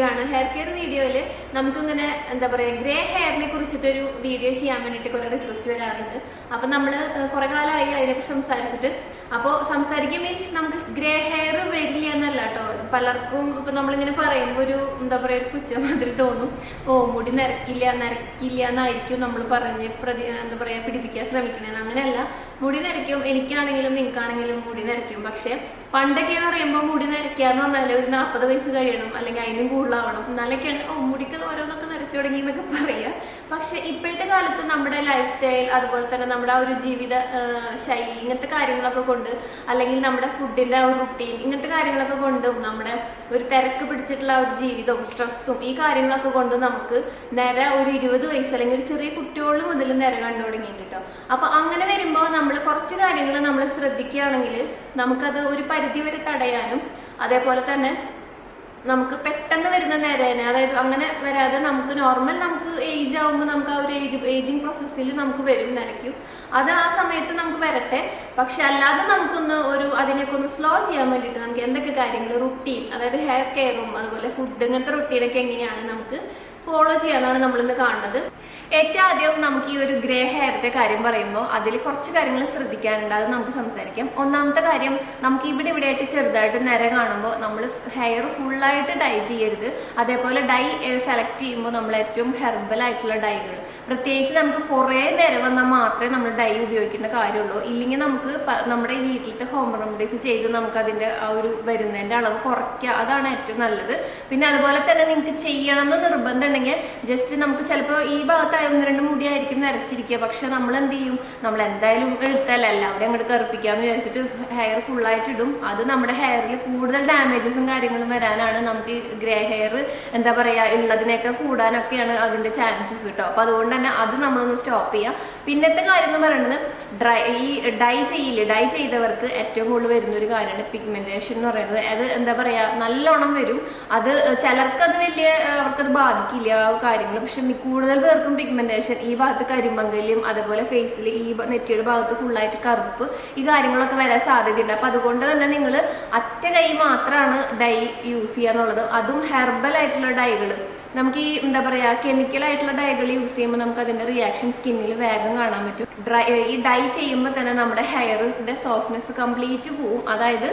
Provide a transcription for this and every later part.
Video ആണ് hair care വീഡിയോയിൽ നമുക്കിങ്ങനെ എന്താ പറയുക ഗ്രേ ഹെയറിനെ കുറിച്ചിട്ടൊരു വീഡിയോ ചെയ്യാൻ വേണ്ടിയിട്ട് കുറേ റിക്വസ്റ്റ് വരാറുണ്ട്. അപ്പം നമ്മൾ കുറേ കാലമായി അതിനെക്കുറിച്ച് സംസാരിച്ചിട്ട്. അപ്പോൾ സംസാരിക്കുക മീൻസ് നമുക്ക് ഗ്രേ ഹെയർ വരില്ല പലർക്കും ഇപ്പം നമ്മളിങ്ങനെ പറയുമ്പോൾ ഒരു എന്താ പറയുക ഒരു പുച്ഛ മാതിരി തോന്നും. ഓ മുടി നരക്കില്ല നരക്കില്ല എന്നായിരിക്കും നമ്മൾ പറഞ്ഞ് പ്രതി എന്താ പറയുക പിടിപ്പിക്കാൻ ശ്രമിക്കണേ അങ്ങനെയല്ല. മുടി നരയ്ക്കും. എനിക്കാണെങ്കിലും നിങ്ങൾക്കാണെങ്കിലും മുടി നരയ്ക്കും. പക്ഷേ പണ്ടൊക്കെ എന്ന് പറയുമ്പോൾ മുടി നരയ്ക്കുക എന്ന് പറഞ്ഞാൽ ഒരു നാൽപ്പത് വയസ്സ് കഴിയണം. അല്ലെങ്കിൽ അതിനും കൂടുതലാവണം. എന്നാലൊക്കെയാണ് ഓ മുടിക്ക് ഓരോന്നൊക്കെ നരച്ചു തുടങ്ങി എന്നൊക്കെ പറയുക പക്ഷെ ഇപ്പോഴത്തെ കാലത്ത് നമ്മുടെ ലൈഫ് സ്റ്റൈൽ അതുപോലെ തന്നെ നമ്മുടെ ആ ഒരു ജീവിത ശൈലി ഇങ്ങനത്തെ കാര്യങ്ങളൊക്കെ കൊണ്ട് അല്ലെങ്കിൽ നമ്മുടെ ഫുഡിന്റെ ആ ഒരു റുട്ടീൻ ഇങ്ങനത്തെ കാര്യങ്ങളൊക്കെ കൊണ്ടും നമ്മുടെ ഒരു തിരക്ക് പിടിച്ചിട്ടുള്ള ഒരു ജീവിതവും സ്ട്രെസ്സും ഈ കാര്യങ്ങളൊക്കെ കൊണ്ട് നമുക്ക് നിര ഒരു ഇരുപത് വയസ്സ് അല്ലെങ്കിൽ ഒരു ചെറിയ കുട്ടികളിൽ മുതൽ നിര കണ്ടു തുടങ്ങിയിട്ടുണ്ട് കേട്ടോ അപ്പൊ അങ്ങനെ വരുമ്പോൾ നമ്മൾ കുറച്ച് കാര്യങ്ങൾ നമ്മൾ ശ്രദ്ധിക്കുകയാണെങ്കിൽ നമുക്കത് ഒരു പരിധി വരെ തടയാനും അതേപോലെ തന്നെ നമുക്ക് പെട്ടെന്ന് വരുന്ന നേരേനെ അതായത് അങ്ങനെ വരാതെ നമുക്ക് നോർമൽ നമുക്ക് ഏജ് ആവുമ്പോൾ നമുക്ക് ആ ഒരു ഏജ് ഏജിങ് പ്രോസസ്സിൽ നമുക്ക് വരും നിരക്കും അത് ആ സമയത്ത് നമുക്ക് വരട്ടെ. പക്ഷെ അല്ലാതെ നമുക്കൊന്ന് ഒരു അതിനെയൊക്കെ ഒന്ന് സ്ലോ ചെയ്യാൻ വേണ്ടിയിട്ട് നമുക്ക് എന്തൊക്കെ കാര്യങ്ങൾ റുട്ടീൻ അതായത് ഹെയർ കെയറും അതുപോലെ ഫുഡ് ഇങ്ങനത്തെ റുട്ടീനൊക്കെ എങ്ങനെയാണ് നമുക്ക് ഫോളോ ചെയ്യാന്നാണ് നമ്മളിന്ന് കാണുന്നത്. ഏറ്റവും ആദ്യം നമുക്ക് ഈ ഒരു ഗ്രേ ഹെയറിന്റെ കാര്യം പറയുമ്പോൾ അതിൽ കുറച്ച് കാര്യങ്ങൾ ശ്രദ്ധിക്കാനുണ്ട്. അത് നമുക്ക് സംസാരിക്കാം. ഒന്നാമത്തെ കാര്യം നമുക്ക് ഇവിടെ ഇവിടെ ആയിട്ട് ചെറുതായിട്ട് നിര കാണുമ്പോൾ നമ്മൾ ഹെയർ ഫുള്ളായിട്ട് ഡൈ ചെയ്യരുത്. അതേപോലെ ഡൈ സെലക്ട് ചെയ്യുമ്പോൾ നമ്മൾ ഏറ്റവും ഹെർബൽ ആയിട്ടുള്ള ഡൈകൾ. പ്രത്യേകിച്ച് നമുക്ക് കുറേ നിര വന്നാൽ മാത്രമേ നമ്മൾ ഡൈ ഉപയോഗിക്കേണ്ട കാര്യമുള്ളൂ. ഇല്ലെങ്കിൽ നമുക്ക് നമ്മുടെ വീട്ടിലത്തെ ഹോം റെമഡീസ് ചെയ്ത് നമുക്ക് അതിന്റെ ആ ഒരു വരുന്നതിന്റെ അളവ് കുറയ്ക്കുക അതാണ് ഏറ്റവും നല്ലത്. പിന്നെ അതുപോലെ തന്നെ നിങ്ങൾക്ക് ചെയ്യണം എന്ന് നിർബന്ധം ഉണ്ടെങ്കിൽ ജസ്റ്റ് നമുക്ക് ചിലപ്പോൾ ഈ ഭാഗത്തായ ഒന്ന് രണ്ട് മുടിയായിരിക്കും നരച്ചിരിക്കുക. പക്ഷെ നമ്മൾ എന്ത് ചെയ്യും നമ്മൾ എന്തായാലും എഴുത്തല്ല അവിടെ അങ്ങോട്ട് കറുപ്പിക്കാന്ന് വിചാരിച്ചിട്ട് ഹെയർ ഫുള്ളായിട്ട് ഇടും. അത് നമ്മുടെ ഹെയറിൽ കൂടുതൽ ഡാമേജസും കാര്യങ്ങളും വരാനാണ് നമുക്ക് ഗ്രേ ഹെയർ എന്താ പറയാ ഉള്ളതിനൊക്കെ കൂടാനൊക്കെയാണ് അതിന്റെ ചാൻസസ് കേട്ടോ അപ്പൊ അതുകൊണ്ട് തന്നെ അത് നമ്മളൊന്ന് സ്റ്റോപ്പ് ചെയ്യുക പിന്നത്തെ കാര്യം എന്ന് പറയുന്നത് ഡ്രൈ ഈ ഡൈ ചെയ്യില്ലേ? ഡൈ ചെയ്തവർക്ക് ഏറ്റവും കൂടുതൽ വരുന്ന ഒരു കാര്യമാണ് പിഗ്മെന്റേഷൻ എന്ന് പറയുന്നത്. അത് എന്താ പറയാ നല്ലോണം വരും. അത് ചിലർക്ക് അത് വലിയ അവർക്കത് ബാധിക്കില്ല. ആ കാര്യങ്ങൾ പക്ഷെ കൂടുതൽ പേർക്കും പിഗ്മെന്റേഷൻ ഈ ഭാഗത്ത് കരിമ്പങ്കലും അതുപോലെ ഫേസിൽ ഈ നെറ്റിയുടെ ഭാഗത്ത് ഫുള്ളായിട്ട് കറുപ്പ് ഈ കാര്യങ്ങളൊക്കെ വരാൻ സാധ്യതയുണ്ട്. അപ്പൊ അതുകൊണ്ട് തന്നെ നിങ്ങൾ അറ്റ കൈ മാത്രമാണ് ഡൈ യൂസ് ചെയ്യാന്നുള്ളത്. അതും ഹെർബൽ ആയിട്ടുള്ള ഡൈകൾ നമുക്ക് ഈ എന്താ പറയാ കെമിക്കൽ ആയിട്ടുള്ള ഡൈകൾ യൂസ് ചെയ്യുമ്പോൾ നമുക്ക് അതിന്റെ റിയാക്ഷൻ സ്കിന്നിൽ വേഗം കാണാൻ പറ്റും. ഈ ഡൈ ചെയ്യുമ്പോൾ തന്നെ നമ്മുടെ ഹെയറിന്റെ സോഫ്റ്റ്നെസ് കംപ്ലീറ്റ് പോവും. അതായത്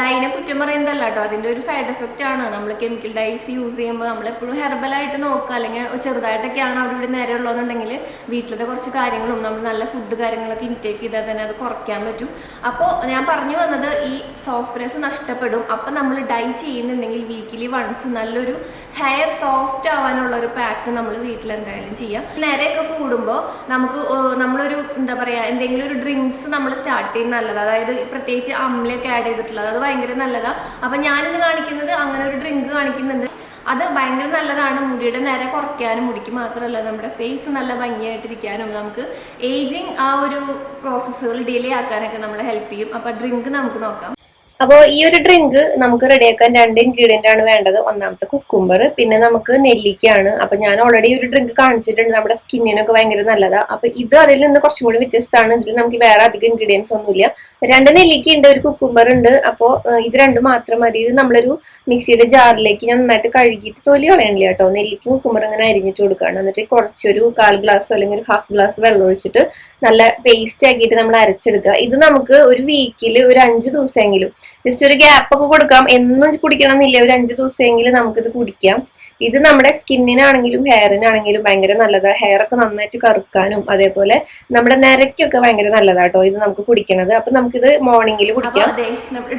ഡൈനെ കുറ്റം പറയുന്നതല്ല കേട്ടോ. അതിന്റെ ഒരു സൈഡ് എഫക്റ്റ് ആണ്. നമ്മൾ കെമിക്കൽ ഡൈസ് യൂസ് ചെയ്യുമ്പോൾ നമ്മൾ എപ്പോഴും ഹെർബൽ ആയിട്ട് നോക്കുക. അല്ലെങ്കിൽ ചെറുതായിട്ടൊക്കെയാണ് അവിടെ ഇവിടെ നേരെ ഉള്ളതെന്നുണ്ടെങ്കിൽ വീട്ടിലത്തെ കുറച്ച് കാര്യങ്ങളും നമ്മൾ നല്ല ഫുഡ് കാര്യങ്ങളൊക്കെ ഇൻടേക്ക് ചെയ്താൽ തന്നെ അത് കുറയ്ക്കാൻ പറ്റും. അപ്പോൾ ഞാൻ പറഞ്ഞു വന്നത് ഈ സോഫ്റ്റ്നെസ് നഷ്ടപ്പെടും. അപ്പം നമ്മൾ ഡൈ ചെയ്യുന്നുണ്ടെങ്കിൽ വീക്കിലി വൺസ് നല്ലൊരു ഹെയർ സോഫ്റ്റ് ആവാനുള്ള ഒരു പാക്ക് നമ്മൾ വീട്ടിൽ എന്തായാലും ചെയ്യാം. നേരെയൊക്കെ കൂടുമ്പോൾ നമുക്ക് നമ്മളൊരു എന്താ പറയാ എന്തെങ്കിലും ഒരു ഡ്രിങ്ക്സ് നമ്മൾ സ്റ്റാർട്ട് ചെയ്യുന്ന നല്ലതാണ് അതായത് പ്രത്യേകിച്ച് അമ്ലയൊക്കെ ആഡ് ചെയ്തിട്ടുള്ളത് അത് ഭയങ്കര നല്ലതാണ് അപ്പൊ ഞാനിന്ന് കാണിക്കുന്നത് അങ്ങനെ ഒരു ഡ്രിങ്ക് കാണിക്കുന്നുണ്ട്. അത് ഭയങ്കര നല്ലതാണ്. മുടിയുടെ നേരെ കുറയ്ക്കാനും മുടിക്ക് മാത്രമല്ല നമ്മുടെ ഫേസ് നല്ല ഭംഗിയായിട്ടിരിക്കാനും നമുക്ക് ഏജിങ് ആ ഒരു പ്രോസസ്സുകൾ ഡിലേ ആക്കാനൊക്കെ നമ്മളെ ഹെൽപ്പ് ചെയ്യും. അപ്പൊ ഡ്രിങ്ക് നമുക്ക് നോക്കാം. അപ്പോൾ ഈ ഒരു ഡ്രിങ്ക് നമുക്ക് റെഡിയാക്കാൻ രണ്ട് ഇൻഗ്രീഡിയന്റ് ആണ് വേണ്ടത്. ഒന്നാമത്തെ കുക്കുംബർ പിന്നെ നമുക്ക് നെല്ലിക്കയാണ്. അപ്പൊ ഞാൻ ഓൾറെഡി ഒരു ഡ്രിങ്ക് കാണിച്ചിട്ടുണ്ട്. നമ്മുടെ സ്കിന്നിനൊക്കെ ഭയങ്കര നല്ലതാ. അപ്പൊ ഇത് അതിൽ നിന്ന് കുറച്ചും കൂടി വ്യത്യസ്തമാണ്. ഇതിൽ നമുക്ക് വേറെ അധികം ഇൻഗ്രീഡിയൻസ് ഒന്നുമില്ല. രണ്ട് നെല്ലിക്ക ഉണ്ട് ഒരു കുക്കുംബർ ഉണ്ട്. അപ്പോൾ ഇത് രണ്ടും മാത്രം മതി. ഇത് നമ്മളൊരു മിക്സിയുടെ ജാറിലേക്ക് ഞാൻ നന്നായിട്ട് കഴുകിയിട്ട് തൊലി കളയണില്ല കേട്ടോ. നെല്ലിക്കും കുക്കുംബർ ഇങ്ങനെ അരിഞ്ഞിട്ട് കൊടുക്കുകയാണ്. എന്നിട്ട് കുറച്ചൊരു കാൽ ഗ്ലാസ് അല്ലെങ്കിൽ ഒരു ഹാഫ് ഗ്ലാസ് വെള്ളം ഒഴിച്ചിട്ട് നല്ല പേസ്റ്റ് ആക്കിയിട്ട് നമ്മൾ അരച്ചെടുക്കുക. ഇത് നമുക്ക് ഒരു വീക്കിൽ ഒരു അഞ്ച് ദിവസമെങ്കിലും ജസ്റ്റ് ഒരു ഗ്യാപ്പ് ഒക്കെ കൊടുക്കാം. എന്നും കുടിക്കണം എന്നില്ല ഒരു അഞ്ച് ദിവസമെങ്കിലും നമുക്കിത് കുടിക്കാം. ഇത് നമ്മുടെ സ്കിന്നിനാണെങ്കിലും ഹെയറിനാണെങ്കിലും ഭയങ്കര നല്ലതാണ് ഹെയർ ഒക്കെ നന്നായിട്ട് കറുക്കാനും അതേപോലെ നമ്മുടെ നിരക്കൊക്കെ ഭയങ്കര നല്ലതാട്ടോ ഇത് നമുക്ക് കുടിക്കണത്. അപ്പൊ നമുക്കിത് മോർണിംഗിൽ കുടിക്കാം.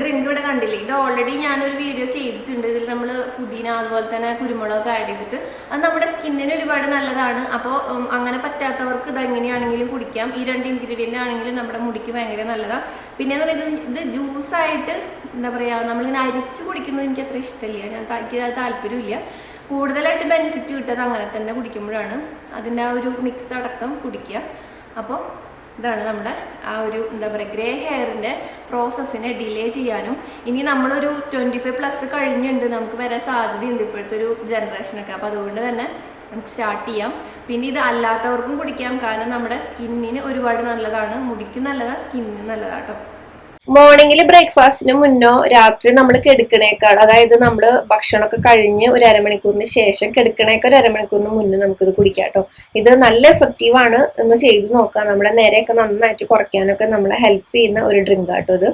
ഡ്രിങ്ക് ഇവിടെ കണ്ടില്ലേ? ഇത് ഓൾറെഡി ഞാനൊരു വീഡിയോ ചെയ്തിട്ടുണ്ട്. ഇതിൽ നമ്മൾ പുതിന അതുപോലെ തന്നെ കുരുമുളക് ആഡ് ചെയ്തിട്ട്. അത് നമ്മുടെ സ്കിന്നിന് ഒരുപാട് നല്ലതാണ്. അപ്പോൾ അങ്ങനെ പറ്റാത്തവർക്ക് ഇത് എങ്ങനെയാണെങ്കിലും കുടിക്കാം. ഈ രണ്ട് ഇൻഗ്രീഡിയന്റ് ആണെങ്കിലും നമ്മുടെ മുടിക്ക് ഭയങ്കര നല്ലതാണ് പിന്നെ എന്ന് പറയുന്നത് ഇത് ജ്യൂസ് ആയിട്ട് എന്താ പറയാ നമ്മളിങ്ങനെ അരിച്ച് കുടിക്കുന്നത് എനിക്ക് അത്ര ഇഷ്ടമില്ല. ഞാൻ എനിക്ക് താല്പര്യമില്ല. കൂടുതലായിട്ട് ബെനിഫിറ്റ് കിട്ടുന്നത് അങ്ങനെ തന്നെ കുടിക്കുമ്പോഴാണ്. അതിന്റെ ആ ഒരു മിക്സ് അടക്കം കുടിക്കുക. അപ്പോൾ ഇതാണ് നമ്മുടെ ആ ഒരു എന്താ പറയുക ഗ്രേ ഹെയറിന്റെ പ്രോസസ്സിനെ ഡിലേ ചെയ്യാനും. ഇനി നമ്മളൊരു ട്വന്റി ഫൈവ് പ്ലസ് കഴിഞ്ഞുണ്ട്. നമുക്ക് വരാൻ സാധ്യതയുണ്ട് ഇപ്പോഴത്തെ ഒരു ജനറേഷനൊക്കെ അപ്പോൾ അതുകൊണ്ട് തന്നെ നമുക്ക് സ്റ്റാർട്ട് ചെയ്യാം. പിന്നെ ഇത് അല്ലാത്തവർക്കും കുടിക്കാം. കാരണം നമ്മുടെ സ്കിന്നിന് ഒരുപാട് നല്ലതാണ്. മുടിക്കും നല്ലതാണ് സ്കിന്നിനും നല്ലതാണ് കേട്ടോ. മോർണിംഗിൽ ബ്രേക്ക്ഫാസ്റ്റിന് മുന്നോ രാത്രി നമ്മൾ കെടുക്കണേക്കാൾ അതായത് നമ്മൾ ഭക്ഷണമൊക്കെ കഴിഞ്ഞ് ഒരു അരമണിക്കൂറിന് ശേഷം കെടുക്കണേക്കാൾ ഒരു അരമണിക്കൂറിന് മുന്നേ നമുക്കിത് കുടിക്കാം കേട്ടോ. ഇത് നല്ല എഫക്റ്റീവ് ആണ് എന്ന് ചെയ്തു നോക്കാം. നമ്മുടെ നേരെയൊക്കെ നന്നായിട്ട് കുറയ്ക്കാനൊക്കെ നമ്മളെ ഹെൽപ്പ് ചെയ്യുന്ന ഒരു ഡ്രിങ്ക് ആട്ടോ ഇത്.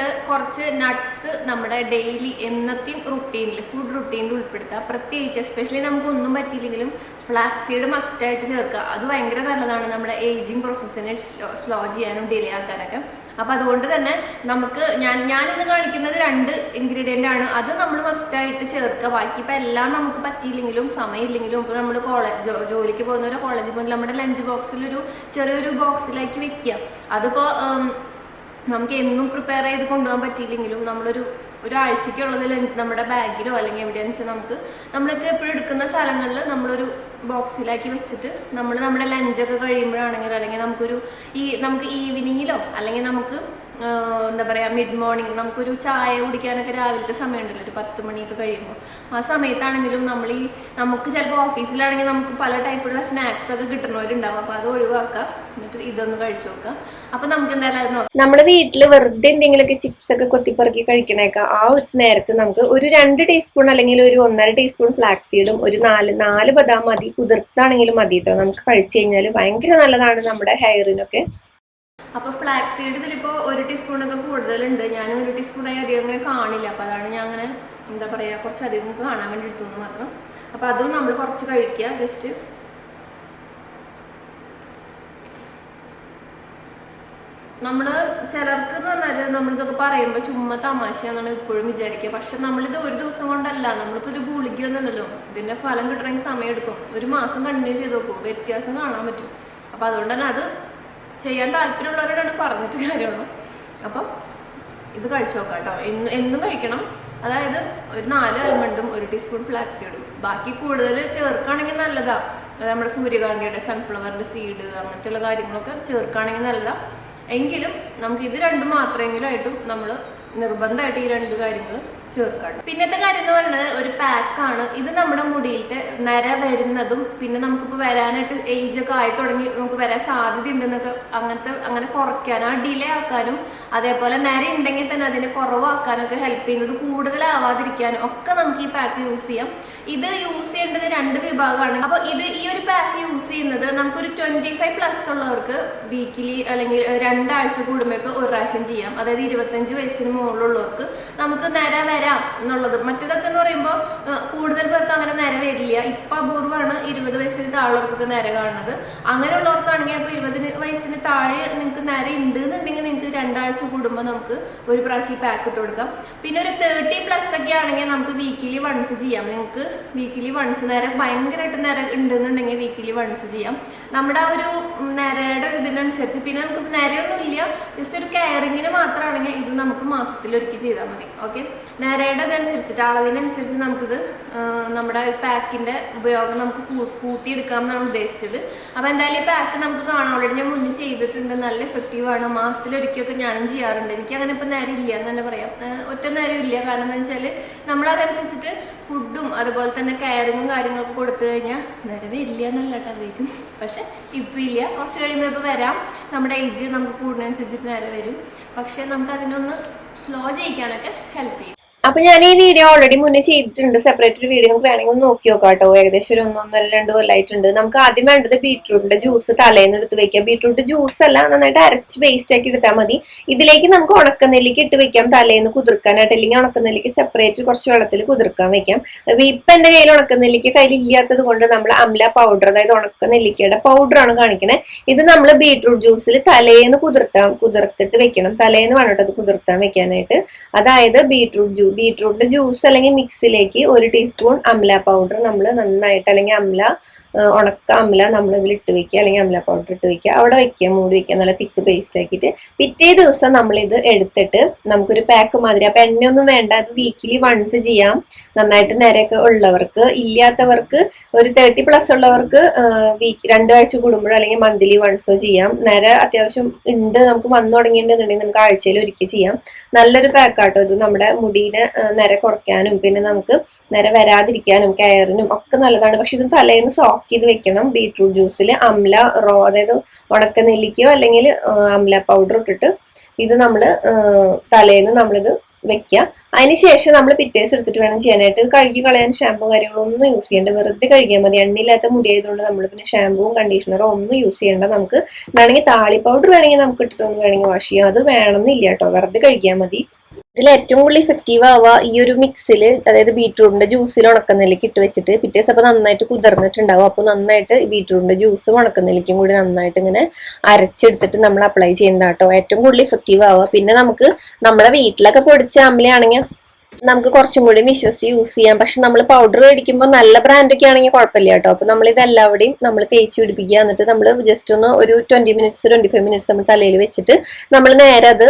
പറയുന്നത് കുറച്ച് നട്ട്സ് നമ്മുടെ ഡെയിലി എന്നത്തെയും റുട്ടീനിൽ ഫുഡ് റുട്ടീനിൽ ഉൾപ്പെടുത്തുക പ്രത്യേകിച്ച് എസ്പെഷ്യലി നമുക്ക് ഒന്നും പറ്റിയില്ലെങ്കിലും ഫ്ലാക്സീഡ് മസ്റ്റായിട്ട് ചേർക്കുക അത് ഭയങ്കര നല്ലതാണ് നമ്മുടെ ഏജിങ് പ്രോസസ്സിനെ സ്ലോ ചെയ്യാനും ഡിലേ ആക്കാനൊക്കെ. അപ്പം അതുകൊണ്ട് തന്നെ നമുക്ക് ഞാൻ ഇന്ന് കാണിക്കുന്നത് രണ്ട് ഇൻഗ്രീഡിയന്റ് ആണ്. അത് നമ്മൾ മസ്റ്റായിട്ട് ചേർക്കുക ബാക്കി ഇപ്പം എല്ലാം നമുക്ക് പറ്റിയില്ലെങ്കിലും സമയമില്ലെങ്കിലും ഇപ്പോൾ നമ്മൾ കോളേജ് ജോലിക്ക് പോകുന്നവരോ കോളേജിൽ പോകുന്ന നമ്മുടെ ലഞ്ച് ബോക്സിലൊരു ചെറിയൊരു ബോക്സിലേക്ക് വെക്കുക അതിപ്പോൾ നമുക്ക് എന്നും പ്രിപ്പയർ ചെയ്ത് കൊണ്ടുപോകാൻ പറ്റിയില്ലെങ്കിലും നമ്മളൊരു ഒരാഴ്ചയ്ക്കുള്ളതിൽ നമ്മുടെ ബാഗിലോ അല്ലെങ്കിൽ എവിടെയാണെന്ന് വെച്ചാൽ നമുക്ക് നമ്മളൊക്കെ എപ്പോഴും എടുക്കുന്ന സ്ഥലങ്ങളിൽ നമ്മളൊരു ബോക്സിലാക്കി വെച്ചിട്ട് നമ്മൾ നമ്മുടെ ലഞ്ചൊക്കെ കഴിയുമ്പോഴാണെങ്കിലും അല്ലെങ്കിൽ നമുക്കൊരു ഈ നമുക്ക് ഈവനിങ്ങിലോ അല്ലെങ്കിൽ നമുക്ക് എന്താ പറയാ മിഡ് മോർണിംഗ് നമുക്കൊരു ചായ കുടിക്കാനൊക്കെ രാവിലത്തെ സമയമുണ്ടല്ലോ ഒരു പത്ത് മണിയൊക്കെ കഴിയുമ്പോൾ ആ സമയത്താണെങ്കിലും നമ്മൾ ഈ നമുക്ക് ചിലപ്പോൾ ഓഫീസിലാണെങ്കിൽ നമുക്ക് പല ടൈപ്പുള്ള സ്നാക്സ് ഒക്കെ കിട്ടുന്നവരുണ്ടാവും. അപ്പോൾ അത് ഒഴിവാക്കുക എന്നിട്ട് ഇതൊന്ന് കഴിച്ചു നോക്കുക അപ്പോൾ നമുക്ക് എന്തായാലും നമ്മുടെ വീട്ടിൽ വെറുതെ എന്തെങ്കിലുമൊക്കെ ചിപ്സ് ഒക്കെ കൊത്തിപ്പറക്കി കഴിക്കണേക്കാം ആ ഒരു നേരത്ത് നമുക്ക് ഒരു രണ്ട് ടീസ്പൂൺ അല്ലെങ്കിൽ ഒരു ഒന്നര ടീസ്പൂൺ ഫ്ലാക്സ് സീഡും ഒരു നാല് നാല് ബദാം മതി കുതിർത്താണെങ്കിലും മതി കേട്ടോ നമുക്ക് കഴിച്ചു കഴിഞ്ഞാൽ ഭയങ്കര നല്ലതാണ് നമ്മുടെ ഹെയറിനൊക്കെ അപ്പോൾ ഫ്ലാക്സ് സീഡ് ഇതിലിപ്പോൾ ഒരു ടീസ്പൂൺ ടീസ്പൂണൊക്കെ കൂടുതലുണ്ട്. ഞാൻ ഒരു ടീസ്പൂണായി അധികം അങ്ങനെ കാണില്ല. അപ്പോൾ അതാണ് ഞാൻ അങ്ങനെ എന്താ പറയാ കുറച്ച് അധികം കാണാൻ വേണ്ടി എടുത്തു എന്ന് മാത്രം. അപ്പോൾ അതും നമ്മൾ കുറച്ച് കഴിക്കുക. ജസ്റ്റ് നമ്മൾ ചിലർക്ക് എന്ന് പറഞ്ഞാൽ നമ്മളിതൊക്കെ പറയുമ്പോൾ ചുമ്മാ തമാശയാണെന്നാണ് ഇപ്പോഴും വിചാരിക്കുക. പക്ഷെ നമ്മളിത് ഒരു ദിവസം കൊണ്ടല്ല. നമ്മളിപ്പോൾ ഒരു ഗുളികയൊന്നല്ലോ ഇതിന്റെ ഫലം കിട്ടണമെങ്കിൽ സമയം എടുക്കും. ഒരു മാസം കണ്ടിന്യൂ ചെയ്ത് നോക്കും. വ്യത്യാസം കാണാൻ പറ്റും. അപ്പോൾ അതുകൊണ്ട് തന്നെ അത് ചെയ്യാൻ താല്പര്യമുള്ളവരോടാണ് പറഞ്ഞിട്ട് കാര്യമുള്ളൂ. അപ്പം ഇത് കഴിച്ചു നോക്കാം കേട്ടോ. എന്നും എന്നും കഴിക്കണം. അതായത് ഒരു നാല് അൽമണ്ടും ഒരു ടീസ്പൂൺ ഫ്ലാക്സ് സീഡും ബാക്കി കൂടുതൽ ചേർക്കുകയാണെങ്കിൽ നല്ലതാ. നമ്മുടെ സൂര്യകാന്തിയുടെ സൺഫ്ലവറിന്റെ സീഡ് അങ്ങനത്തെയുള്ള കാര്യങ്ങളൊക്കെ ചേർക്കുകയാണെങ്കിൽ നല്ലതാ. എങ്കിലും നമുക്ക് ഇത് രണ്ടും മാത്രമെങ്കിലും ആയിട്ടും നമ്മൾ നിർബന്ധമായിട്ട് ഈ രണ്ട് കാര്യങ്ങൾ ചേർക്കണം പിന്നത്തെ കാര്യം എന്ന് പറയുന്നത് ഒരു പാക്കാണ്. ഇത് നമ്മുടെ മുടിയിലത്തെ നര വരുന്നതും പിന്നെ നമുക്കിപ്പോൾ വരാനായിട്ട് ഏജ് ഒക്കെ ആയി തുടങ്ങി നമുക്ക് വരാൻ സാധ്യത ഉണ്ടെന്നൊക്കെ അങ്ങനത്തെ അങ്ങനെ കുറയ്ക്കാനും ആ ഡിലേ ആക്കാനും അതേപോലെ നര ഉണ്ടെങ്കിൽ തന്നെ അതിനെ കുറവാക്കാനൊക്കെ ഹെൽപ്പ് ചെയ്യുന്നത് കൂടുതലാവാതിരിക്കാനും ഒക്കെ നമുക്ക് ഈ പാക്ക് യൂസ് ചെയ്യാം. ഇത് യൂസ് ചെയ്യേണ്ടത് രണ്ട് വിഭാഗമാണ്. അപ്പൊ ഇത് ഈ ഒരു പാക്ക് യൂസ് ചെയ്യുന്നത് നമുക്കൊരു ട്വന്റി ഫൈവ് പ്ലസ് ഉള്ളവർക്ക് വീക്കിലി അല്ലെങ്കിൽ രണ്ടാഴ്ച കൂടുമ്പോഴൊക്കെ ഒരു പ്രാവശ്യം ചെയ്യാം. അതായത് ഇരുപത്തഞ്ച് വയസ്സിന് മുകളിലുള്ളവർക്ക് നമുക്ക് നിര വരാം എന്നുള്ളത്. മറ്റേതൊക്കെ എന്ന് പറയുമ്പോൾ കൂടുതൽ പേർക്ക് അങ്ങനെ നിര വരില്ല. ഇപ്പൊ അപൂർവമാണ് ഇരുപത് വയസ്സിന് താഴെയുള്ളവർക്കൊക്കെ നിര കാണുന്നത്. അങ്ങനെയുള്ളവർക്കാണെങ്കിൽ അപ്പൊ ഇരുപതിന് വയസ്സിന് താഴെ നിങ്ങൾക്ക് നിര ഉണ്ട് എന്നുണ്ടെങ്കിൽ നിങ്ങൾക്ക് രണ്ടാഴ്ച കൂടുമ്പോൾ നമുക്ക് ഒരു പ്രാവശ്യം പാക്ക് ഇട്ട് കൊടുക്കാം. പിന്നെ ഒരു തേർട്ടി പ്ലസ് ഒക്കെ ആണെങ്കിൽ നമുക്ക് വീക്കിലി വൺസ് ചെയ്യാം. നിങ്ങൾക്ക് വീക്കിലി വൺസ് നേരെ ഭയങ്കരമായിട്ട് നേരെ ഉണ്ടെന്നുണ്ടെങ്കിൽ വീക്കിലി വൺസ് ചെയ്യാം. നമ്മുടെ ആ ഒരു നേരയുടെ ഒരു ഇതിനനുസരിച്ച് പിന്നെ നമുക്ക് നേരെയൊന്നുമില്ല. ജസ്റ്റ് ഒരു കെയറിങ്ങിന് മാത്രമാണെങ്കിൽ ഇത് നമുക്ക് മാസത്തിൽ ഒരിക്കൽ ചെയ്താൽ മതി. ഓക്കെ നേരയുടെ ഇതനുസരിച്ചിട്ട് അളവിനനുസരിച്ച് നമുക്കിത് ആ, നമ്മുടെ പാക്കിന്റെ ഉപയോഗം നമുക്ക് കൂട്ടിയെടുക്കാം എന്നാണ് ഉദ്ദേശിച്ചത്. അപ്പോൾ എന്തായാലും ഈ പാക്ക് നമുക്ക് കാണാം. ഓൾറെഡി ഞാൻ മുന്നേ ചെയ്തിട്ടുണ്ട്. നല്ല എഫക്റ്റീവ് ആണ്. മാസത്തിൽ ഒരിക്കലൊക്കെ ഞാനും ചെയ്യാറുണ്ട്. എനിക്ക് അങ്ങനെ ഇപ്പം നേരം ഇല്ല എന്ന് തന്നെ പറയാം. ഒറ്റ നേരം ഇല്ല. കാരണം എന്താ വെച്ചാൽ നമ്മളതനുസരിച്ചിട്ട് ഫുഡും അതുപോലെ തന്നെ കെയറിങ്ങും കാര്യങ്ങളൊക്കെ കൊടുത്തു കഴിഞ്ഞാൽ നിലവേ ഇല്ല എന്നല്ല കേട്ടോ വരും. പക്ഷെ ഇപ്പം ഇല്ല. കുറച്ച് കഴിയുമ്പോൾ ഇപ്പോൾ വരാം. നമ്മുടെ ഏജ് നമുക്ക് കൂടുന്നതനുസരിച്ചിട്ട് നേരെ വരും. പക്ഷേ നമുക്ക് അതിനൊന്ന് സ്ലോ ചെയ്യിക്കാനൊക്കെ ഹെൽപ്പ് ചെയ്യും. അപ്പൊ ഞാൻ ഈ വീഡിയോ ഓൾറെഡി മുന്നേ ചെയ്തിട്ടുണ്ട്. സെപ്പറേറ്റ് ഒരു വീഡിയോ നിങ്ങൾക്ക് വേണമെങ്കിൽ ഒന്ന് നോക്കി നോക്കാം കേട്ടോ. ഏകദേശം ഒരു ഒന്നൊന്നര രണ്ട് കൊല്ലായിട്ടുണ്ട്. നമുക്ക് ആദ്യം വേണ്ടത് ബീറ്റ്റൂട്ടിന്റെ ജ്യൂസ് തലേന്ന് എടുത്ത് വെക്കാം. ബീറ്റ്റൂട്ട് ജ്യൂസ് അല്ല നന്നായിട്ട് അരച്ച് പേസ്റ്റ് ആക്കി എടുത്താൽ മതി. ഇതിലേക്ക് നമുക്ക് ഉണക്കനെല്ലിക്ക് ഇട്ട് വെക്കാം. തലേന്ന് കുതിർക്കാനായിട്ട് അല്ലെങ്കിൽ ഉണക്കനെല്ലിക്ക് സെപ്പറേറ്റ് കുറച്ച് വെള്ളത്തിൽ കുതിർക്കാൻ വെക്കാം. അപ്പൊ ഇപ്പൊ എന്റെ കയ്യിൽ ഉണക്കനെല്ലിക്ക് കയ്യിൽ ഇല്ലാത്തത് കൊണ്ട് നമ്മൾ അംല പൗഡർ അതായത് ഉണക്കനെല്ലിക്കയുടെ ആണ് കാണിക്കണേ. ഇത് നമ്മൾ ബീറ്റ്റൂട്ട് ജ്യൂസിൽ തലേന്ന് കുതിർത്താം കുതിർത്തിട്ട് വെക്കണം. തലേന്ന് വേണം കേട്ടോ അത് കുതിർത്താൻ വെക്കാനായിട്ട്. അതായത് ബീറ്റ്റൂട്ട് ജ്യൂസ് ബീട്രൂട്ടിന്റെ ജ്യൂസ് അല്ലെങ്കിൽ മിക്സിലേക്ക് ഒരു ടീസ്പൂൺ അമല പൗഡർ നമ്മൾ നന്നായിട്ട് അല്ലെങ്കിൽ അംല ആ, ഉണക്ക അംല നമ്മൾ ഇട്ട് വെക്കുക അല്ലെങ്കിൽ അംല പൗഡർ ഇട്ട് വെക്കുക. അവിടെ വെക്കുക മൂടി വെക്കുക നല്ല തിക്ക് പേസ്റ്റ് ആക്കിയിട്ട് പിറ്റേ ദിവസം നമ്മളിത് എടുത്തിട്ട് നമുക്കൊരു പാക്ക് മാതിരി. അപ്പം എണ്ണയൊന്നും വേണ്ട അത് വീക്കിലി വൺസ് ചെയ്യാം. നന്നായിട്ട് നേരെയൊക്കെ ഉള്ളവർക്ക് ഇല്ലാത്തവർക്ക് ഒരു തേർട്ടി പ്ലസ് ഉള്ളവർക്ക് വീക്ക് രണ്ടാഴ്ച കൂടുമ്പോഴോ അല്ലെങ്കിൽ മന്ത്ലി വൺസോ ചെയ്യാം. നേരെ അത്യാവശ്യം ഉണ്ട് നമുക്ക് വന്നു തുടങ്ങിയിട്ടുണ്ടെന്നുണ്ടെങ്കിൽ നമുക്ക് ആഴ്ചയിൽ ഒരുക്കി ചെയ്യാം. നല്ലൊരു പാക്കാട്ടോ ഇത്. നമ്മുടെ മുടീനെ നേരെ കുറയ്ക്കാനും പിന്നെ നമുക്ക് നേരെ വരാതിരിക്കാനും കയറിനും ഒക്കെ നല്ലതാണ്. പക്ഷെ ഇത് തലേന്ന് സോക്ക് ചെയ്ത് വെക്കണം. ബീട്രൂട്ട് ജ്യൂസിൽ അംല റോ അതായത് ഉണക്ക നെല്ലിക്കയോ അല്ലെങ്കിൽ അമ്ല പൗഡർ ഇട്ടിട്ട് ഇത് നമ്മൾ തലേന്ന് നമ്മളിത് വെക്കുക അതിനുശേഷം നമ്മൾ പിറ്റേസ് എടുത്തിട്ട് വേണം ചെയ്യാനായിട്ട്. കഴുകി കളയാൻ ഷാമ്പൂ കാര്യങ്ങളൊന്നും യൂസ് ചെയ്യേണ്ട. വെറുതെ കഴുകിയാൽ മതി. എണ്ണയില്ലാത്ത മുടി ആയതുകൊണ്ട് നമ്മൾ പിന്നെ ഷാമ്പൂവും കണ്ടീഷണറും ഒന്നും യൂസ് ചെയ്യേണ്ട. നമുക്ക് വേണമെങ്കിൽ താളി പൗഡർ വേണമെങ്കിൽ നമുക്ക് ഇട്ടിട്ടൊന്ന് വേണമെങ്കിൽ വാഷ് ചെയ്യാം. അത് വേണമെന്നില്ല കേട്ടോ. വെറുതെ കഴുകിയാൽ മതി. ഇതിൽ ഏറ്റവും കൂടുതൽ ഇഫക്റ്റീവ് ആവുക ഈ ഒരു മിക്സിൽ അതായത് ബീറ്റ്റൂട്ടിന്റെ ജ്യൂസിൽ ഉണക്കുന്നതിലേക്ക് ഇട്ട് വെച്ചിട്ട്. പിറ്റേ ദിവസം അപ്പോൾ നന്നായിട്ട് കുതിർന്നിട്ടുണ്ടാവും. അപ്പോൾ നന്നായിട്ട് ബീറ്റ്റൂട്ടിന്റെ ജ്യൂസും ഉണക്കുന്നതിലേക്കും കൂടി നന്നായിട്ട് ഇങ്ങനെ അരച്ചെടുത്തിട്ട് നമ്മൾ അപ്ലൈ ചെയ്യുന്നതാട്ടോ. ഏറ്റവും കൂടുതൽ ഇഫക്റ്റീവ് ആവുക പിന്നെ നമുക്ക് നമ്മുടെ വീട്ടിലൊക്കെ പൊടിച്ച അമ്ലയാണെങ്കിൽ നമുക്ക് കുറച്ചും കൂടി വിശ്വസിച്ച് യൂസ് ചെയ്യാം. പക്ഷെ നമ്മൾ പൗഡർ മേടിക്കുമ്പോൾ നല്ല ബ്രാൻഡ് ഒക്കെ ആണെങ്കിൽ കുഴപ്പമില്ല കേട്ടോ. അപ്പൊ നമ്മൾ ഇതെല്ലാവരുടെയും നമ്മൾ തേച്ച് പിടിപ്പിക്കുക. എന്നിട്ട് നമ്മൾ ജസ്റ്റ് ഒന്ന് ഒരു twenty minutes twenty five minutes നമ്മൾ തലയിൽ വെച്ചിട്ട് നമ്മൾ നേരെ അത്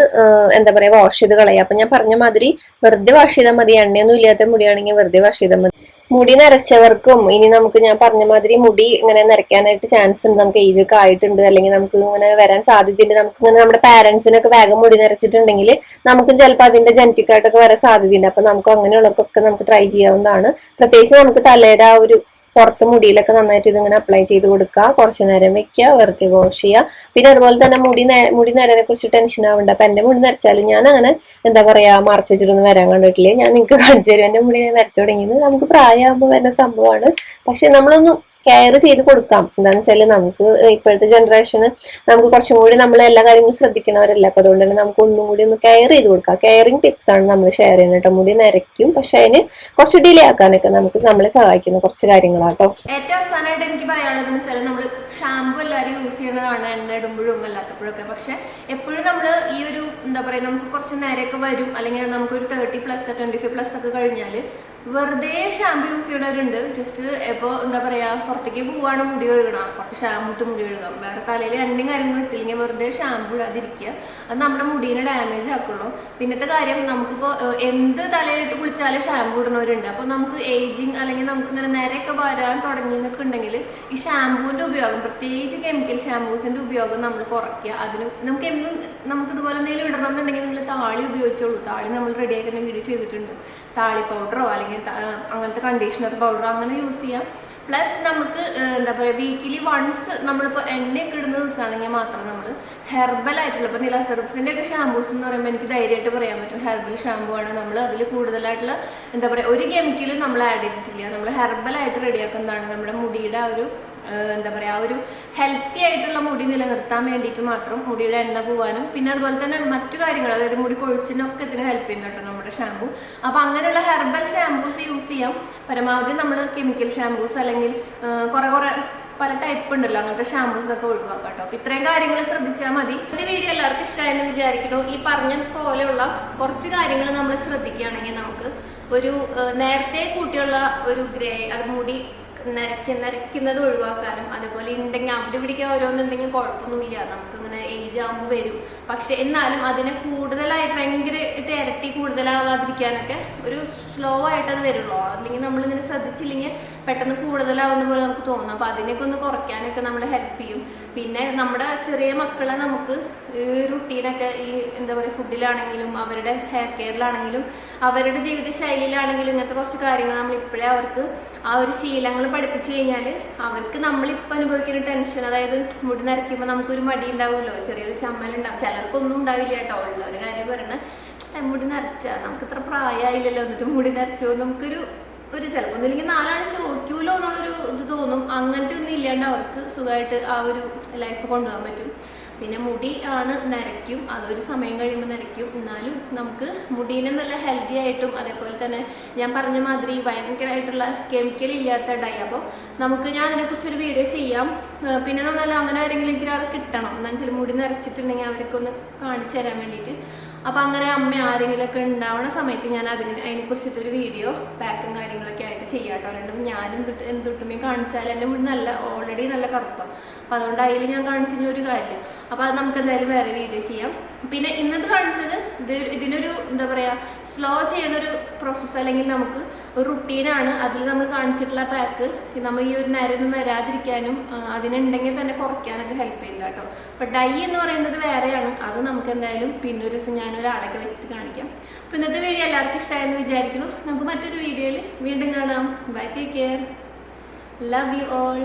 എന്താ പറയാ വാഷ് ചെയ്ത് കളയുക അപ്പൊ ഞാൻ പറഞ്ഞ മാതിരി വെറുതെ വാഷ് ചെയ്താൽ മതി. എണ്ണയൊന്നും ഇല്ലാത്ത മുടിയാണെങ്കിൽ വെറുതെ വാഷ് ചെയ്താൽ മതി. മുടി നരച്ചവർക്കും ഇനി നമുക്ക് ഞാൻ പറഞ്ഞ മാതിരി മുടി ഇങ്ങനെ നരയ്ക്കാനായിട്ട് ചാൻസ് ഉണ്ട്. നമുക്ക് ഏജ് ഒക്കെ ആയിട്ടുണ്ട്. അല്ലെങ്കിൽ നമുക്ക് ഇങ്ങനെ വരാൻ സാധ്യതയുണ്ട്. നമുക്ക് ഇങ്ങനെ നമ്മുടെ പാരന്റ്സിനൊക്കെ വേഗം മുടി നരച്ചിട്ടുണ്ടെങ്കിൽ നമുക്കും ചിലപ്പോൾ അതിന്റെ ജനറ്റിക് ആയിട്ടൊക്കെ വരാൻ സാധ്യതയുണ്ട്. അപ്പൊ നമുക്ക് അങ്ങനെയുള്ളവർക്കൊക്കെ നമുക്ക് ട്രൈ ചെയ്യാവുന്നതാണ്. പ്രത്യേകിച്ച് നമുക്ക് തലയുടെ ആ ഒരു പുറത്ത് മുടിയിലൊക്കെ നന്നായിട്ട് ഇതിങ്ങനെ അപ്ലൈ ചെയ്ത് കൊടുക്കുക. കുറച്ച് നേരം വെക്കുക വെറുതെ വാഷ് ചെയ്യുക. പിന്നെ അതുപോലെ തന്നെ മുടി മുടി നരനെ കുറിച്ച് ടെൻഷൻ ആവണ്ട. അപ്പൊ എന്റെ മുടി നരച്ചാലും ഞാൻ അങ്ങനെ എന്താ പറയാ മറച്ചു വെച്ചിട്ടൊന്നും വരാൻ കണ്ടിട്ടില്ലേ. ഞാൻ നിങ്ങൾക്ക് കാണിച്ചു തരും. എന്റെ മുടി നരച്ചു തുടങ്ങിയത്. നമുക്ക് പ്രായമാകുമ്പോൾ വരുന്ന സംഭവമാണ്. പക്ഷെ നമ്മളൊന്നും കെയർ ചെയ്ത് കൊടുക്കാം. എന്താണെന്ന് വെച്ചാൽ നമുക്ക് ഇപ്പോഴത്തെ ജനറേഷന് നമുക്ക് കുറച്ചും കൂടി നമ്മൾ എല്ലാ കാര്യങ്ങളും ശ്രദ്ധിക്കുന്നവരല്ല അപ്പൊ അതുകൊണ്ട് തന്നെ നമുക്ക് ഒന്നും കൂടി ഒന്ന് കെയർ ചെയ്ത് കൊടുക്കാം. കെയറിങ് ടിപ്സ് ആണ് നമ്മൾ ഷെയർ ചെയ്യുന്നത് കേട്ടോ. മുടി നരയ്ക്കും പക്ഷെ അതിന് കുറച്ച് ഡിലേ ആക്കാനൊക്കെ നമുക്ക് നമ്മളെ സഹായിക്കുന്ന കുറച്ച് കാര്യങ്ങളാട്ടോ ഏറ്റവും അവസാനമായിട്ട് എനിക്ക് പറയാനുള്ളത് നമ്മൾ ഷാമ്പു എല്ലാവരും യൂസ് ചെയ്യുന്നതാണ് എണ്ണ ഇടുമ്പോഴും അല്ലാത്തപ്പോഴൊക്കെ. പക്ഷെ എപ്പോഴും നമ്മൾ ഈ ഒരു എന്താ പറയുക നമുക്ക് കുറച്ച് നേരമൊക്കെ വരും. അല്ലെങ്കിൽ നമുക്കൊരു thirty plus twenty five plus ഒക്കെ കഴിഞ്ഞാൽ വെറുതെ ഷാമ്പു യൂസ് ചെയ്യണവരുണ്ട് ജസ്റ്റ് ഇപ്പോൾ എന്താ പറയുക പുറത്തേക്ക് പോവാണ് മുടി കഴുകണം. കുറച്ച് ഷാമ്പു ഇട്ട് മുടി കഴുകാം. വേറെ തലയിൽ എണ്ണയും കാര്യങ്ങളും ഇട്ടില്ലെങ്കിൽ വെറുതെ ഷാമ്പു ഇടാതിരിക്കുക. അത് നമ്മുടെ മുടീനെ ഡാമേജ് ആക്കുള്ളൂ. പിന്നത്തെ കാര്യം നമുക്കിപ്പോൾ എന്ത് തലയിലിട്ട് കുളിച്ചാലും ഷാമ്പു ഇടുന്നവരുണ്ട്. അപ്പോൾ നമുക്ക് ഏജിങ് അല്ലെങ്കിൽ നമുക്ക് ഇങ്ങനെ നേരെയൊക്കെ വരാൻ തുടങ്ങി ഉണ്ടെങ്കിൽ ഈ ഷാമ്പുവിന്റെ ഉപയോഗം പ്രത്യേകിച്ച് കെമിക്കൽ ഷാമ്പൂസിന്റെ ഉപയോഗം നമ്മൾ കുറയ്ക്കുക. അതിന് നമുക്ക് എന്നും നമുക്ക് ഇതുപോലെ എന്തെങ്കിലും ഇടണം എന്നുണ്ടെങ്കിൽ നിങ്ങൾ താളി ഉപയോഗിച്ചോളൂ. താളി നമ്മൾ റെഡിയാക്കുന്ന വീഡിയോ ചെയ്തിട്ടുണ്ട്. താളി പൗഡറോ അല്ലെങ്കിൽ അങ്ങനത്തെ കണ്ടീഷണർ പൗഡറോ അങ്ങനെ യൂസ് ചെയ്യാം. പ്ലസ് നമുക്ക് എന്താ പറയുക വീക്കിലി വൺസ് നമ്മളിപ്പോൾ എണ്ണയൊക്കെ ഇടുന്ന ദിവസമാണെങ്കിൽ മാത്രം നമ്മൾ ഹെർബൽ ആയിട്ടുള്ള ഇപ്പോൾ നില ഒക്കെ ഷാമ്പൂസ് എന്ന് പറയുമ്പോൾ എനിക്ക് ധൈര്യമായിട്ട് പറയാൻ പറ്റും. ഹെർബൽ ഷാമ്പൂ ആണ് നമ്മൾ അതിൽ കൂടുതലായിട്ടുള്ള എന്താ പറയുക ഒരു കെമിക്കലും നമ്മൾ ആഡ് ചെയ്തിട്ടില്ല. നമ്മൾ ഹെർബൽ ആയിട്ട് റെഡിയാക്കുന്നതാണ് നമ്മുടെ മുടിയുടെ ആ ഒരു എന്താ പറയുക ആ ഒരു ഹെൽത്തി ആയിട്ടുള്ള മുടി നിലനിർത്താൻ വേണ്ടിയിട്ട് മാത്രം മുടിയുടെ എണ്ണ പോവാനും പിന്നെ അതുപോലെ തന്നെ മറ്റു കാര്യങ്ങൾ അതായത് മുടി കൊഴിച്ചിനൊക്കെ ഇതിന് ഹെൽപ്പ് ചെയ്യുന്നുണ്ട് നമ്മുടെ ഷാമ്പു അപ്പൊ അങ്ങനെയുള്ള ഹെർബൽ ഷാമ്പൂസ് യൂസ് ചെയ്യാം. പരമാവധി നമ്മൾ കെമിക്കൽ ഷാമ്പൂസ് അല്ലെങ്കിൽ കുറെ കുറെ പല ടൈപ്പ് ഉണ്ടല്ലോ അങ്ങനത്തെ ഷാമ്പൂസ് ഒക്കെ ഒഴിവാക്കാം കേട്ടോ. അപ്പൊ ഇത്രയും കാര്യങ്ങൾ ശ്രദ്ധിച്ചാൽ മതി. ഈ വീഡിയോ എല്ലാവർക്കും ഇഷ്ടമായെന്ന് വിചാരിക്കുന്നു. ഈ പറഞ്ഞ പോലെയുള്ള കുറച്ച് കാര്യങ്ങൾ നമ്മൾ ശ്രദ്ധിക്കുകയാണെങ്കിൽ നമുക്ക് ഒരു നേരത്തെ കൂട്ടിയുള്ള ഒരു ഗ്രേ അത് മുടി നരയ്ക്ക നിരക്കുന്നത് ഒഴിവാക്കാനും അതേപോലെ ഉണ്ടെങ്കിൽ അവിടെ പിടിക്കാൻ ഓരോന്നുണ്ടെങ്കിൽ കുഴപ്പമൊന്നുമില്ല. നമുക്ക് ഇങ്ങനെ ഏജ് ആകുമ്പോൾ വരും. പക്ഷെ എന്നാലും അതിനെ കൂടുതലായിട്ട് ഭയങ്കരമായിട്ട് ഇരട്ടി കൂടുതലാവാതിരിക്കാനൊക്കെ ഒരു സ്ലോ ആയിട്ട് അത് വരുള്ളൂ. അല്ലെങ്കിൽ നമ്മളിങ്ങനെ ശ്രദ്ധിച്ചില്ലെങ്കിൽ പെട്ടെന്ന് കൂടുതലാവുന്ന പോലെ നമുക്ക് തോന്നും. അപ്പൊ അതിനൊക്കെ ഒന്ന് കുറയ്ക്കാനൊക്കെ നമ്മൾ ഹെൽപ്പ് ചെയ്യും. പിന്നെ നമ്മുടെ ചെറിയ മക്കളെ നമുക്ക് ഈ റുട്ടീനൊക്കെ ഈ എന്താ പറയുക ഫുഡിലാണെങ്കിലും അവരുടെ ഹെയർ കെയറിലാണെങ്കിലും അവരുടെ ജീവിത ശൈലിയിലാണെങ്കിലും ഇങ്ങനത്തെ കുറച്ച് കാര്യങ്ങൾ നമ്മൾ ഇപ്പോഴേ അവർക്ക് ആ ഒരു ശീലങ്ങൾ പഠിപ്പിച്ചു കഴിഞ്ഞാൽ അവർക്ക് നമ്മളിപ്പോൾ അനുഭവിക്കുന്ന ടെൻഷൻ അതായത് മുടി നരയ്ക്കുമ്പോൾ നമുക്കൊരു മടി ഉണ്ടാവുമല്ലോ. ചെറിയൊരു ചമ്മലുണ്ടാവും. ചിലർക്കൊന്നും ഉണ്ടാവില്ല കേട്ടോ. ഉള്ള കാര്യം പറയണേ. മുടി നരച്ച. നമുക്ക് ഇത്ര പ്രായമായില്ലല്ലോ എന്നിട്ട് മുടി നരച്ചോ? നമുക്കൊരു ഒരു ചിലപ്പോൾ ഒന്നില്ലെങ്കിൽ നാലാൾ ചോദിക്കൂലോ എന്നുള്ളൊരു ഇത് തോന്നും. അങ്ങനത്തെ ഒന്നും ഇല്ലാണ്ട് അവർക്ക് സുഖമായിട്ട് ആ ഒരു ലൈഫ് കൊണ്ടുപോകാൻ പറ്റും. പിന്നെ മുടി ആണ് നരയ്ക്കും. അതൊരു സമയം കഴിയുമ്പോൾ നരയ്ക്കും. എന്നാലും നമുക്ക് മുടീനെ നല്ല ഹെൽത്തി ആയിട്ടും അതേപോലെ തന്നെ ഞാൻ പറഞ്ഞ മാതിരി ഭയങ്കരമായിട്ടുള്ള കെമിക്കൽ ഇല്ലാത്ത ഡൈ. അപ്പോൾ നമുക്ക് ഞാൻ അതിനെക്കുറിച്ച് ഒരു വീഡിയോ ചെയ്യാം പിന്നെ പിന്നെ പറഞ്ഞാൽ അങ്ങനെ ആരെങ്കിലും ഒരാൾ കിട്ടണം. എന്താ വെച്ചാൽ മുടി നരച്ചിട്ടുണ്ടെങ്കിൽ അവർക്കൊന്ന് കാണിച്ചു തരാൻ വേണ്ടിയിട്ട് അപ്പം അങ്ങനെ അമ്മ ആരെങ്കിലുമൊക്കെ ഉണ്ടാവണ സമയത്ത് ഞാൻ അതിന് അതിനെ കുറിച്ചിട്ടൊരു വീഡിയോ പാക്കും കാര്യങ്ങളൊക്കെ ആയിട്ട് ചെയ്യാട്ടോ. രണ്ടും എന്തൊട്ട് എന്തൊട്ടുമേ കാണിച്ചാൽ എന്റെ മുടി നല്ല ഓൾറെഡി നല്ല കറുപ്പാണ് അപ്പൊ അതുകൊണ്ട് അതിൽ ഞാൻ കാണിച്ചതിന് ഒരു കാര്യം. അപ്പൊ അത് നമുക്ക് എന്തായാലും വേറെ വീഡിയോ ചെയ്യാം. പിന്നെ ഇന്നത് കാണിച്ചത് ഇത് ഇതിനൊരു എന്താ പറയാ സ്ലോ ചെയ്യുന്ന ഒരു പ്രോസസ്സ് അല്ലെങ്കിൽ നമുക്ക് ഒരു റുട്ടീനാണ് അതിൽ നമ്മൾ കാണിച്ചിട്ടുള്ള പാക്ക് നമ്മൾ ഈ ഒരു നരൊന്നും വരാതിരിക്കാനും അതിനുണ്ടെങ്കിൽ തന്നെ കുറയ്ക്കാനൊക്കെ ഹെൽപ്പ് ചെയ്യും കേട്ടോ. അപ്പൊ ഡൈ എന്ന് പറയുന്നത് വേറെയാണ്. അത് നമുക്ക് എന്തായാലും പിന്നെ ഒരു ദിവസം ഞാൻ ഒരാളൊക്കെ വെച്ചിട്ട് കാണിക്കാം. അപ്പൊ ഇന്നത്തെ വീഡിയോ എല്ലാവർക്കും ഇഷ്ടമായെന്ന് വിചാരിക്കുന്നു. നമുക്ക് മറ്റൊരു വീഡിയോയിൽ വീണ്ടും കാണാം. Bye take care love you all